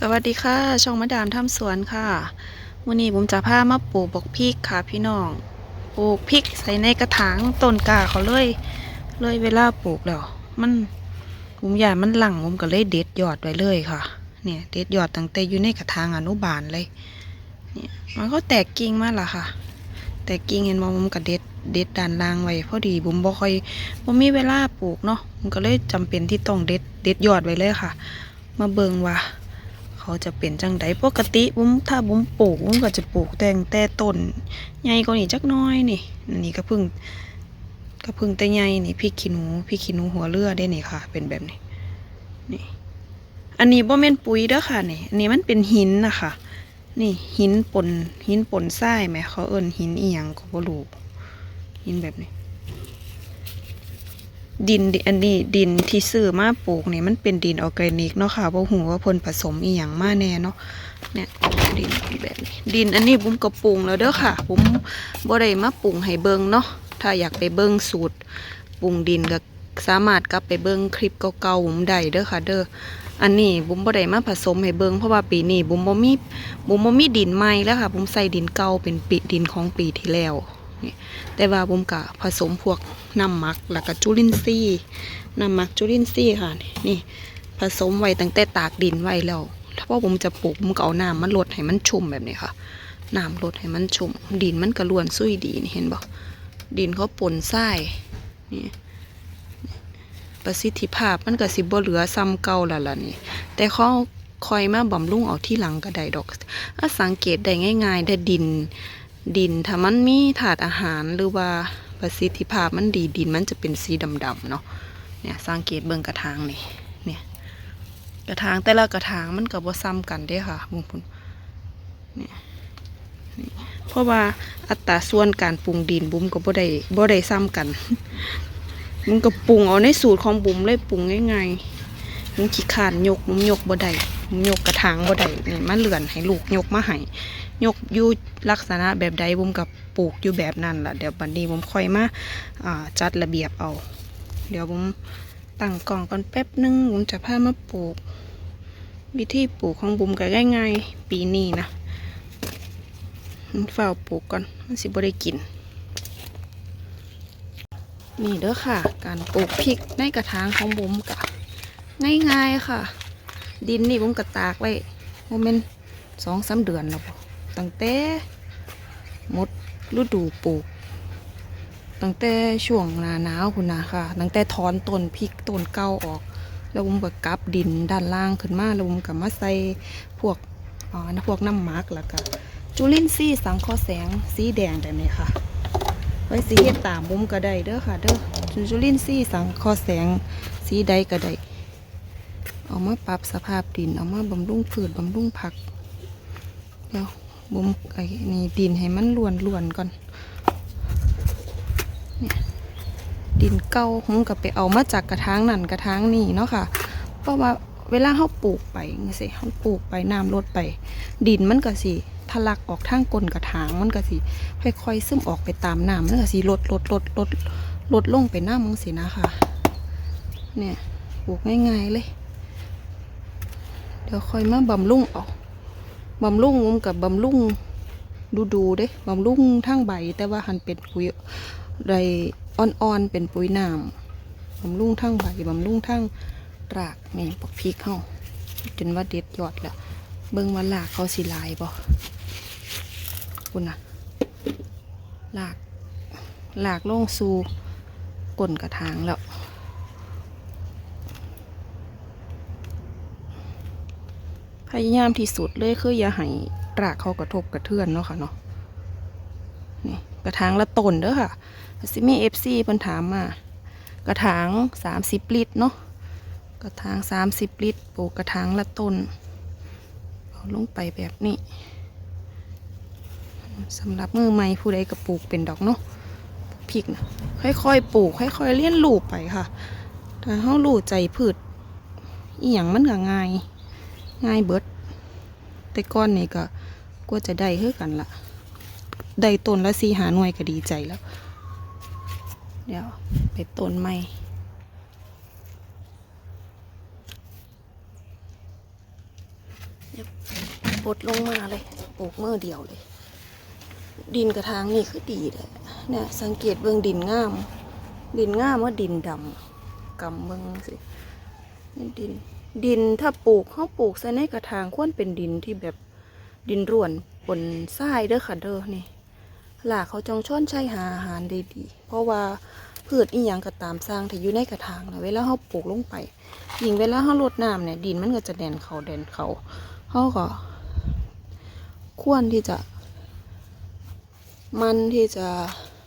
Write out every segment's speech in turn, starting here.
สวัสดีค่ะ ช่องมาดามทำสวนค่ะวันนี้ผมจะพามาปลูกบกพริกค่ะพี่น้อง ปลูกพริกใส่ในกระถางต้นกาเขาเลย เลยเวลาปลูกแล้ว มันผมอยากมันหลังผมก็เลยเด็ดยอดไว้เลยค่ะ เนี่ยเด็ดยอดตั้งแต่อยู่ในกระถางอนุบาลเลย เนี่ยมันก็แตกกิ่งมาละค่ะ แตกกิ่งเห็นมองผมก็เด็ดเด็ดด้านล่างไว้พอดีผมบ่ค่อยบ่มีเวลาปลูกเนาะผมก็เลยจำเป็นที่ต้องเด็ดเด็ดยอดไว้เลยค่ะ มาเบิ่งว่า เขาจะเป็นจังไดปกติบุ้มถ้าบุ้มปลูกบุ้มก็จะปลูกแต่งแต่ต้นใหญ่กว่านี้จักน้อยนี่อันนี้ก็เพึ่งก็เพึ่งแต่ใหญ่นี่พริกขี้หนูพริกขี้หนูหัวเรือได้นี่ค่ะ เป็นแบบนี้นี่อันนี้บ่แม่นปุ๋ยเด้อค่ะนี่อันนี้มันเป็นหินนะคะนี่หินปนหินปนทรายไหมเขาเอิ้นหินอีหยังก็บ่รู้หินแบบนี้ ดินอันนี้ดินที่ซื้อมาปลูกนี่มันเป็นดินออร์แกนิกเนาะค่ะบ่ฮู้ว่าเพิ่นผสมอีหยังมาแน่เนาะเนี่ยดินแบบนี้ดินอันนี้บุ้มก็ปรุงแล้วเด้อค่ะบุ้มบ่ได้มาปรุงให้เบิ่งเนาะถ้าอยากไปเบิ่งสูตรปรุงดินก็สามารถกลับไปเบิ่งคลิปเก่าๆบุ้มได้เด้อค่ะ เด้ออันนี้บุ้มบ่ได้มาผสมให้เบิ่งเพราะว่าปีนี้บุ้มบ่มีบุ้มบ่มีดินใหม่แล้วค่ะบุ้มใส่ดินเก่าเป็นปีดินของปีที่แล้ว นี่แต่ว่าบุ้มก็ผสมพวกน้ำหมักแล้วก็จุลินทรีย์น้ำหมักจุลินทรีย์ค่ะ นี่ผสมไว้ตั้งแต่ตากดินไว้แล้วถ้าพอผมจะปลูกผมก็เอาน้ำมันลดให้มันชุ่มแบบนี้ค่ะน้ำลดให้มันชุ่มดินมันกระลวนซุยดีนี่เห็นบ่ดินเขาปนทรายนี่ประสิทธิภาพมันก็สิบ่เหลือซ้ำเก่าล้วล่ะนี่ แต่เขาคอยมาบำรุงเอาที่หลังก็ได้ดอกถ้าสังเกตได้ง่าย ๆ ได้ดิน ดินถ้ามันมีถาดอาหารหรือว่าประสิทธิภาพมันดีดินมันจะเป็นสีดำๆเนาะเนี่ยสังเกตเบิ่งกระถางนี่เนี่ยกระถางแต่ละกระถางมันก็บ่ซ้ำกันเด้ค่ะบุญพุนเนี่ยนี่เพราะว่าอัตราส่วนการปรุงดินบุ้มก็บ่ได้บ่ได้ซ้ำกันบุ้มก็ปรุงเอาในสูตรของบุ้มเลยปรุงง่ายๆบุ้มขี้ขานยกบุ้มยกบ่ได้ ยกกระถางบ่ได้นี่มาเลื่อนให้ลูกยกมาให้ยกอยู่ลักษณะแบบใดบุ้มกับปลูกอยู่แบบนั้นล่ะเดี๋ยวบันนี้ผมค่อยมาอ่าจัดระเบียบเอา เดี๋ยวผมตั้งกล่องก่อนแป๊บหนึงผมจะพามาปลูก วิธีปลูกของบุ้มก็ง่ายๆปีนี้นะเฝ้าปลูกก่อนมันสิบ่ได้กินนี่เด้อค่ะ การปลูกพริกในกระถางของบุ้มกะง่ายๆค่ะ ดินนี่บุมก็ตากไว้โมเมนสองสามเดือนแล้วบ่ตั้งแต่หมดฤดูปลูก ตั้งแต่ช่วงหนาหนาวคุณนะค่ะ ตั้งแต่ถอนต้นพริกต้นเก่าออก แล้วผมก็กลับดินด้านล่างขึ้นมาแล้วผมก็มาใส่พวกอ๋อพวกน้ำหมักแล้วก็จุลินทรีย์สังเคราะห์แสงสีแดงแบบนี้ค่ะ ไว้สีเฮ็ดตามผมก็ได้เด้อค่ะ เด้อจุลินทรีย์สังเคราะห์แสงสีใดก็ได้ เอามาปรับสภาพดิน เอามาบำรุงพืชบำรุงผักเดี๋ยวบุมไอ้นี่ดินให้มันล้วนล้วนก่อนเนี่ยดินเก่าผมก็ไปเอามาจากกระถางนั่นกระถางนี่เนาะค่ะ เพราะว่าเวลาเขาปลูกไปจังซี่เขาปลูกไปน้ำลดไป ดินมันก็สิทะลักออกทางก้นกระถางมันก็สิค่อยๆซึมออกไปตามน้ำมันก็สิลดลดลดลดลดลงไปน้ำมังสินะคะเนี่ยปลูกง่ายๆเลย เดี๋ยวค่อยมาบำรุงออกบำรุงงมกับบำรุงดูดูๆเด้บำรุงทั้งใบ แต่ว่าหันเป็นปุ๋ยไรอ่อนๆเป็นปุ๋ยน้ำบำรุงทั้งใบบำรุงทั้งรากนี่ปกพริกเข้าจนว่าเด็ดยอดแล้วเบิ่งว่าลากเขาสิลายบ่คุณนะหลากหลากลงสู่ก้นกระถางแล้ว พยายามที่สุดเลยคืออย่าให้รากเขากระทบกระเทือนเนาะค่ะเนาะนี่กระถางละต้นเด้อค่ะสิมีเอฟซีเพิ่นถามมากระถางสามสิบลิตรเนาะกระถางสามสิบลิตรปลูกกระถางละต้นเอาลงไปแบบนี้สำหรับมือใหม่ผู้ใดก็ปลูกเป็นดอกเนาะพริกนะค่อยๆปลูก ค่อยๆเลี้ยนลูกไปค่ะถ้าเฮารู้ใจพืชอีหยังมันก็ง่าย ง่ายเบิด แต่ก้อนนี่ก็กว่าจะได้คือกันละได้ต้นละสีหาหน่วยก็ดีใจแล้ว เดี๋ยวไปต้นใหม่บดลงมาเลยปลูกมือเดียวเลย ดินกระทางนี่คือดีเลยเนี่ยสังเกตเบื้องดินงาม ดินงามว่าดินดำกำเบื้องสินี่ดิน ดินถ้าปลูกเขาปลูกใส่ในกระถางควรเป็นดินที่แบบดินร่วนบนทรายเด้อค่ะเด้อนี่หลากเขาจองช้อนใช้หาอาหารได้ดี เพราะว่าพืชอีหยังก็ตามสร้างที่อยู่ในกระถางนะเวลาเขาปลูกลงไปยิ่งเวลาเขารดน้ำเนี่ยดินมันก็จะแดนเขาแดนเขาเขาก็ ควรที่จะ มันที่จะ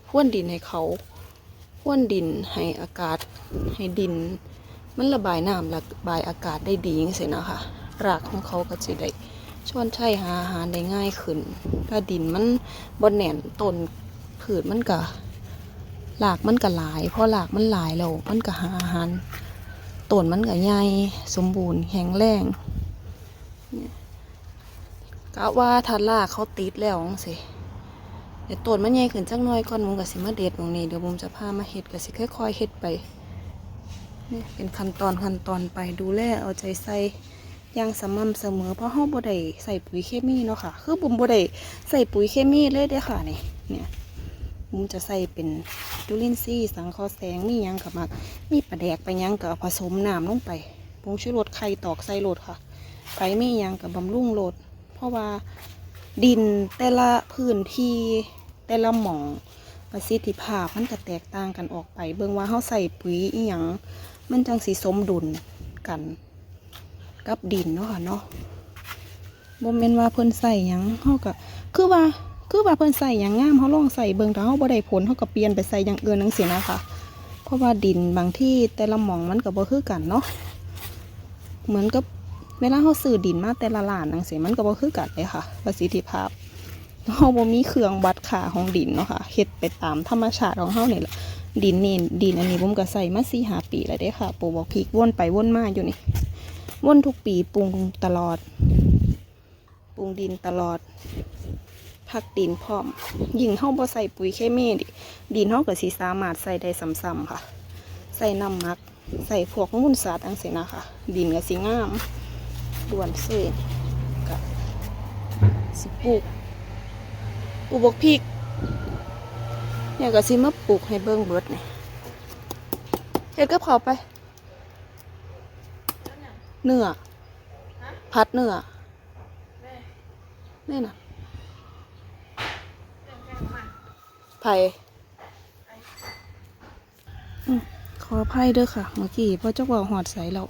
พ่วนดินให้เขาพ่วนดินให้อากาศให้ดิน มันระบายน้ำระบายอากาศได้ดีจังซี่นะคะรากของเขาก็จะได้ช่วนใช้หาอาหารได้ง่ายขึ้น ถ้าดินมันบนแหน่นต้นผืชมันก็หลากมันก็หลายเพราะหลากมันหลายแล้วมันก็หาอาหารต้นมันก็ใหญ่สมบูรณ์แข็งแรงเนี่ยกะว่าถ้ารากเขาติดแล้วจังซี่เดี๋ยวต้นมันใหญ่ขึ้นจักหน่อยก่อนมุมกับสิมาเด็ดตรงนี้เดี๋ยวมุมจะพามาเฮ็ดกับสิค่อยๆเฮ็ดไป นี่เป็นขั้นตอนขั้นตอนไปดูแลเอาใจใส่อย่างสม่ำเสมอเพราะเฮาบ่ได้ใส่ปุ๋ยเคมีเนาะค่ะ คือบุมบ่ได้ใส่ปุ๋ยเคมีเลยเด้ค่ะนี่เนี่ยบุมจะใส่เป็นจุลินทรีย์สังเคราะห์แสงมียังกับมักมีปลาแดกไปยังกับผสมน้ำลงไปผงชูรสไข่ตอกใส่โลดค่ะไปมียังกับบำรุงโลด เพราะว่าดินแต่ละพื้นที่แต่ละหม่องประสิทธิภาพมันจะแตกต่างกันออกไป เบิ่งว่าเฮาใส่ปุ๋ยอีหยัง มันจังสิสมดุลกันกับดินเนาะค่ะเนาะบ่แม่นว่าเพิ่นใส่หยังเฮาก็คือว่าคือว่าเพิ่นใส่หยังงามเฮาลองใส่เบิ่งถ้าเฮาบ่ได้ผลเฮาก็เปลี่ยนไปใส่อย่างอื่นจังซี่นะคะ เพราะว่าดินบางที่แต่ละหม่องมันก็บ่คือกันเนาะเหมือนกับเวลาเขาซื้อดินมาแต่ละล้านนังสิมันก็บ่คือกันเลยค่ะ ประสิทธิภาพเขาบ่มีเครื่องวัดค่าของดินเนาะค่ะเฮ็ดไปตามธรรมชาติของเขาเนี่ยแหละ ดินนี่ดินอันนี้ผมก็ใส่มาสี่หาปีแล้วเด้ค่ะปลูกบอกพริกวนไปวนมาอยู่นี่วนทุกปีปรุงตลอด ปรุงดินตลอดพักดินพร้อม ยิ่งเฮาบ่ใส่ปุ๋ยเคมีดิดินเฮาก็สิสามารถใส่ได้ซ้ำๆค่ะ ใส่น้ำมัก ใส่พวกมูลสัตว์อังสินะคะดินก็สิงามด่วนเส้นกับสิปลูกปลูกบกพริก เนี่ยก็สิมาปลูกให้เบิ่งเบิดนี่เฮ็ดกับเขาวไป เนื้อพัดเนื้อนี่น่ะไผ่อืมขออภัยเด้อค่ะ เมื่อกี้พ่อเจ้าว่าหอดใส่เรา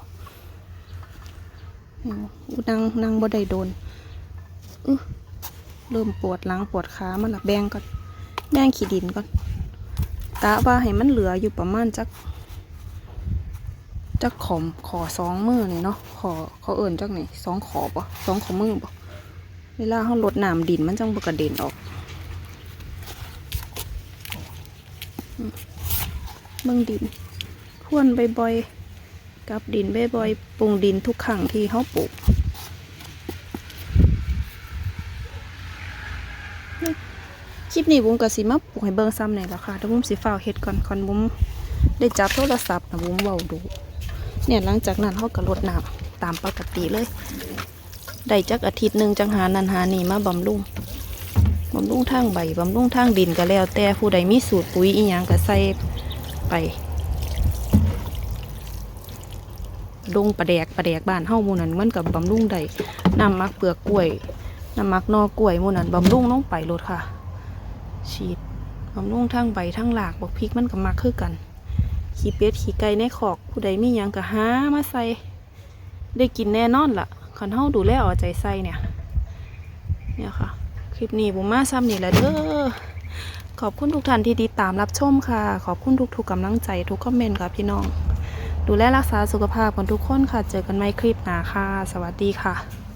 อู้นั่งนั่งบ่ได้โดนอื้อเริ่มปวดหลังปวดขามันละแบงก่อน แบงขี้ดินก่อนกะว่าให้มันเหลืออยู่ประมาณจักจักขอมขอสองมือนี่เนาะขอเขาเอิ่นจักนี่สองขอบ่สองขอมือบ่เวลาเขาลดน้ำดินมันจังบกระเด็นออกอืมเบิ่งดินพ่วนบ่อยๆกับดินบ่อยๆปรุงดินทุกครั้งที่เขาปลูก ลิปนี้บุ้มกับสิมาปลูกให้เบิ่งซ้ำในแล้วค่ะเดี๋ยวบุ้มสิฟ้าเฮ็ดก่อนก่อนบุ้มได้จับโทรศัพท์นะบุ้มเว้าดู เนี่ยหลังจากนั้นเขาก็รดน้ำตามปกติเลย ได้จักอาทิตย์หนึ่งจังหานันหานี่มาบำรุงบำรุงทางใบบำรุงทางดินก็แล้ว แต่ผู้ใดมีสูตรปุ๋ยอีหยังก็ใส่ไปลงปลาแดกปลาแดกบ้านเฮามูนันมันกับบำรุงได้น้ำมักเปลือกกล้วยน้ำมักนอกล้วยมูนันบำรุงลงไปลดค่ะ ฉีดบำรุงทั้งใบทั้งหลากบอกพริกมันก็มักคือกัน ขี้เป็ดขี้ไก่ในขอกผู้ใดมียังก็หามาใส่ได้กินแน่นอนล่ะคันเฮาดูแลเอาใจใส่เนี่ย เนี่ยค่ะ คลิปนี้ผมมาซ้ำนี่แหละเด้อขอบคุณทุกท่านที่ติดตามรับชมค่ะ ขอบคุณทุกๆกำลังใจทุกคอมเมนต์ค่ะพี่น้อง ดูแลรักษาสุขภาพกันทุกคนค่ะ เจอกันใหม่คลิปหน้าค่ะ สวัสดีค่ะ